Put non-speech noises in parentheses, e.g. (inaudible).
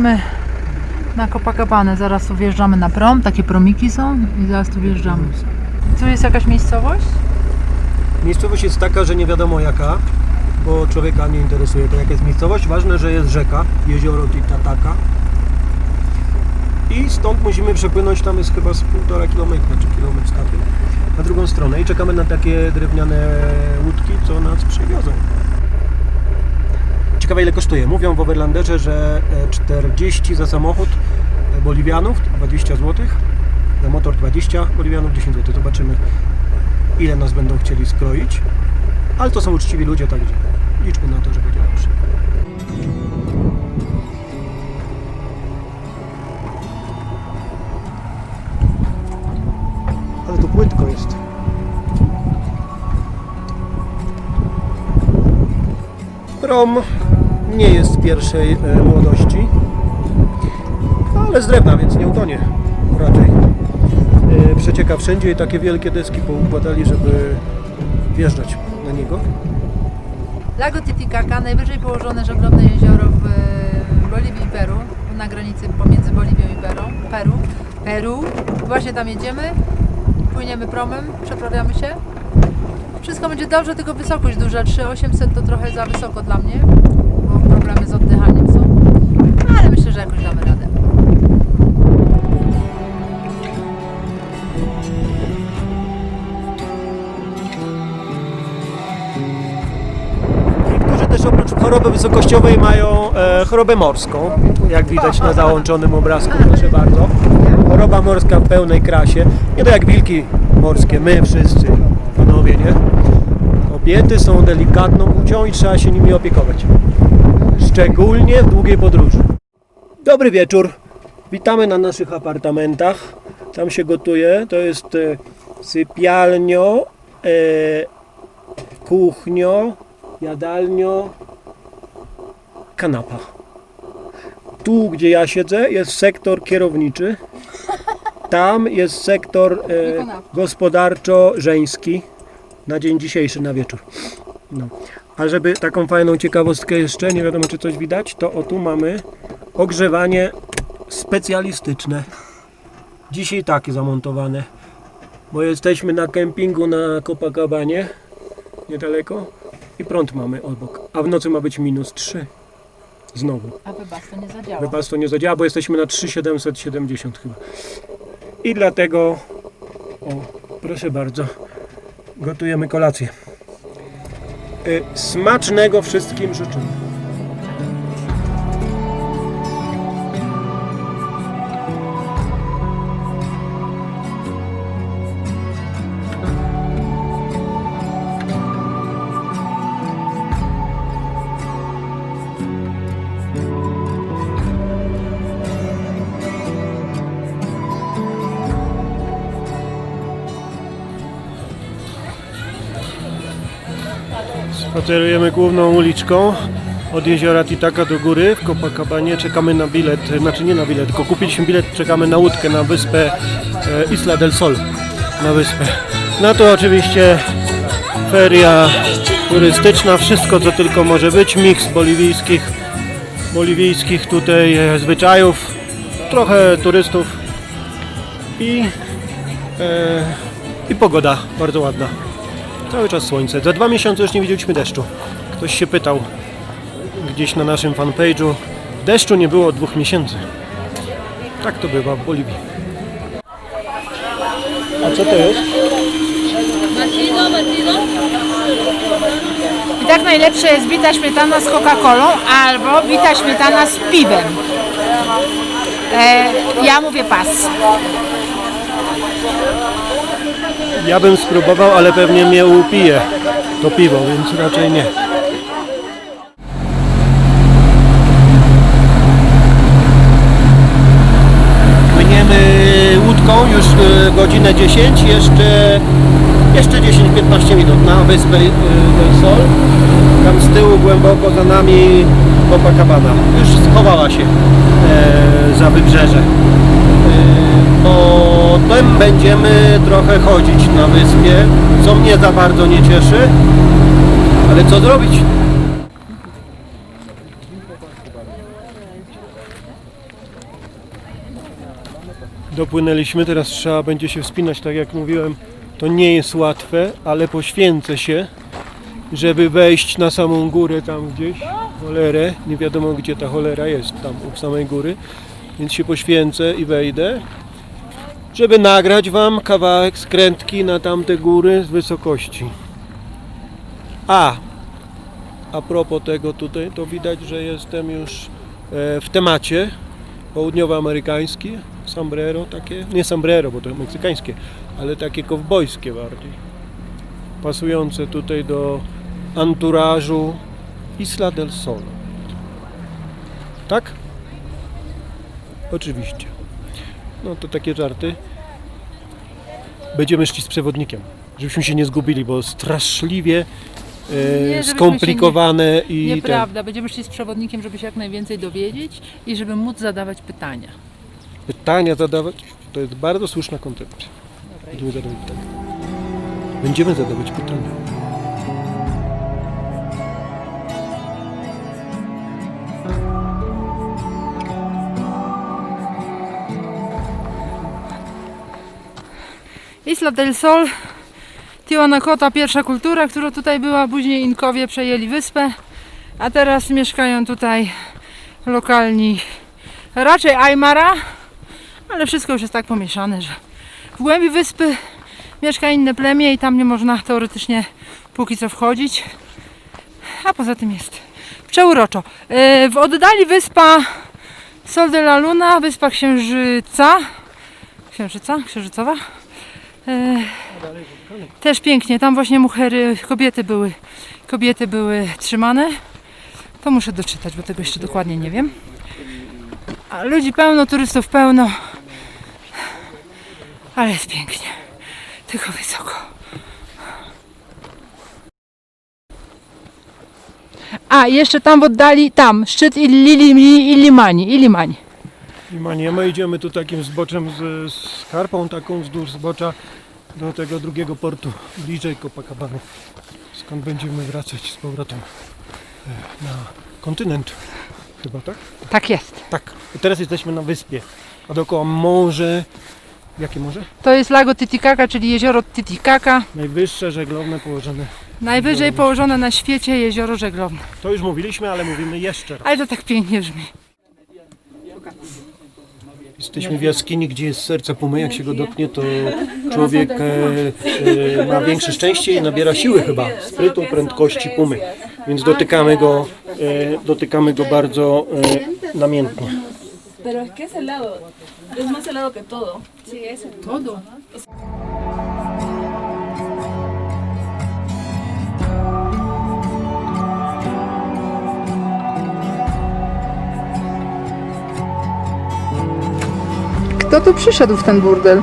Płyniemy na Copacabana. Zaraz tu wjeżdżamy na prom. Takie promiki są i zaraz tu wjeżdżamy. Tu jest jakaś miejscowość? Miejscowość jest taka, że nie wiadomo jaka, bo człowieka nie interesuje to jaka jest miejscowość. Ważne, że jest rzeka, jezioro Titicaca. I stąd musimy przepłynąć, tam jest chyba z półtora kilometra, czy kilometr z hakiem, na drugą stronę i czekamy na takie drewniane łódki, co nas przywiozą. Ciekawe ile kosztuje. Mówią w Overlanderze, że e, 40 za samochód e, boliwianów, 20 zł, za motor 20 boliwianów, 10 zł. Zobaczymy ile nas będą chcieli skroić. Ale to są uczciwi ludzie, także liczmy na to, że będzie dobrze. Ale tu płytko jest. Prom nie jest pierwszej e, młodości, ale z drewna, więc nie utonie raczej. E, Przecieka wszędzie i takie wielkie deski poukładali, żeby wjeżdżać na niego. Lago Titicaca, najwyżej położone żeglowne jezioro w Boliwii i Peru, na granicy pomiędzy Boliwią i Peru. Peru. Peru. Właśnie tam jedziemy, płyniemy promem, przeprawiamy się. Wszystko będzie dobrze, tylko wysokość duża. 3800 to trochę za wysoko dla mnie, problemy z oddychaniem są. Ale myślę, że jakoś damy radę. Niektórzy też oprócz choroby wysokościowej mają e, chorobę morską, jak widać na załączonym obrazku, proszę bardzo. Choroba morska w pełnej krasie. Nie to jak wilki morskie, my wszyscy, panowie, nie? Kobiety są delikatną płcią i trzeba się nimi opiekować. Szczególnie w długiej podróży. Dobry wieczór. Witamy na naszych apartamentach. Tam się gotuje. To jest e, sypialnio, e, kuchnio, jadalnio, kanapa. Tu, gdzie ja siedzę, jest sektor kierowniczy. Tam jest sektor e, gospodarczo-żeński na dzień dzisiejszy, na wieczór. No. A żeby taką fajną ciekawostkę jeszcze, nie wiadomo czy coś widać, to o tu mamy ogrzewanie specjalistyczne. Dzisiaj takie zamontowane, bo jesteśmy na kempingu na Copacabanie, niedaleko i prąd mamy obok, a w nocy ma być minus 3. Znowu. A to nie zadziała. Wypas to nie zadziała, bo jesteśmy na 3770 chyba. I dlatego, o, proszę bardzo, gotujemy kolację. Y, Smacznego wszystkim życzymy. Spacerujemy główną uliczką od jeziora Titaka do góry w Copacabanie. Czekamy na bilet, znaczy nie na bilet, tylko kupiliśmy bilet, czekamy na łódkę na wyspę e, Isla del Sol, na wyspę. No to oczywiście feria turystyczna, wszystko co tylko może być, miks boliwijskich, boliwijskich tutaj e, zwyczajów, trochę turystów i, e, i pogoda bardzo ładna. Cały czas słońce. Za dwa miesiące już nie widzieliśmy deszczu. Ktoś się pytał gdzieś na naszym fanpage'u. Deszczu nie było od dwóch miesięcy. Tak to bywa w Boliwii. A co to jest? I tak najlepsze jest bita śmietana z Coca-Colą albo bita śmietana z piwem. E, ja mówię pas. Ja bym spróbował, ale pewnie mnie upije to piwo, więc raczej nie. Płyniemy łódką już e, godzinę 10, jeszcze, jeszcze 10-15 minut na wyspę Del Sol. Tam z tyłu głęboko za nami Copacabana. Już schowała się e, za wybrzeże. Będziemy trochę chodzić na wyspie, co mnie za bardzo nie cieszy, ale co zrobić? dopłynęliśmy, teraz trzeba będzie się wspinać, tak jak mówiłem. To nie jest łatwe, ale poświęcę się, żeby wejść na samą górę tam gdzieś, cholerę, nie wiadomo gdzie ta cholera jest, tam u samej góry, więc się poświęcę i wejdę, żeby nagrać Wam kawałek skrętki na tamte góry z wysokości. A, a propos tego tutaj, to widać, że jestem już e, w temacie południowoamerykański, sombrero takie, nie sombrero, bo to meksykańskie, ale takie kowbojskie bardziej. Pasujące tutaj do anturażu Isla del Sol. Tak? Oczywiście. No to takie żarty. Będziemy szli z przewodnikiem, żebyśmy się nie zgubili, bo straszliwie Nie, e, się skomplikowane i ten, Nieprawda, będziemy szli z przewodnikiem, żeby się jak najwięcej dowiedzieć i żeby móc zadawać pytania. pytania zadawać. To jest bardzo słuszna koncepcja. Będziemy zadawać pytania. Będziemy zadawać pytania. Isla del Sol, Tiwanacoa, pierwsza kultura, która tutaj była, później Inkowie przejęli wyspę, a teraz mieszkają tutaj lokalni, raczej Aymara, ale wszystko już jest tak pomieszane, że w głębi wyspy mieszka inne plemię i tam nie można teoretycznie póki co wchodzić, a poza tym jest przeuroczo. E, W oddali wyspa Sol de la Luna, wyspa Księżyca, Księżyca, Księżycowa, też pięknie, tam właśnie muchery, kobiety były, kobiety były trzymane. To muszę doczytać, bo tego jeszcze dokładnie nie wiem. A ludzi pełno, turystów pełno. Ale jest pięknie. Tylko wysoko. A, jeszcze tam w oddali, tam, szczyt Illimani, Illimani, Illimani. I my idziemy tu takim zboczem z, z karpą taką wzdłuż zbocza do tego drugiego portu, bliżej Copacabany, skąd będziemy wracać z powrotem e, na kontynent. Chyba tak? Tak jest. Tak. I teraz jesteśmy na wyspie, a dookoła morze. Jakie morze? To jest Lago Titicaca, czyli jezioro Titicaca. Najwyższe żeglowne położone. Najwyżej położone na świecie jezioro żeglowne. To już mówiliśmy, ale mówimy jeszcze raz. Ale to tak pięknie brzmi. Jesteśmy w jaskini, gdzie jest serce pumy. Jak się go dotknie, to (laughs) człowiek e, e, ma większe szczęście i nabiera siły chyba, sprytu, prędkości pumy. Więc dotykamy go, e, dotykamy go bardzo e, namiętnie. Pero es que es helado. Es más helado que todo. Sí, es Todo. Kto tu przyszedł w ten burdel?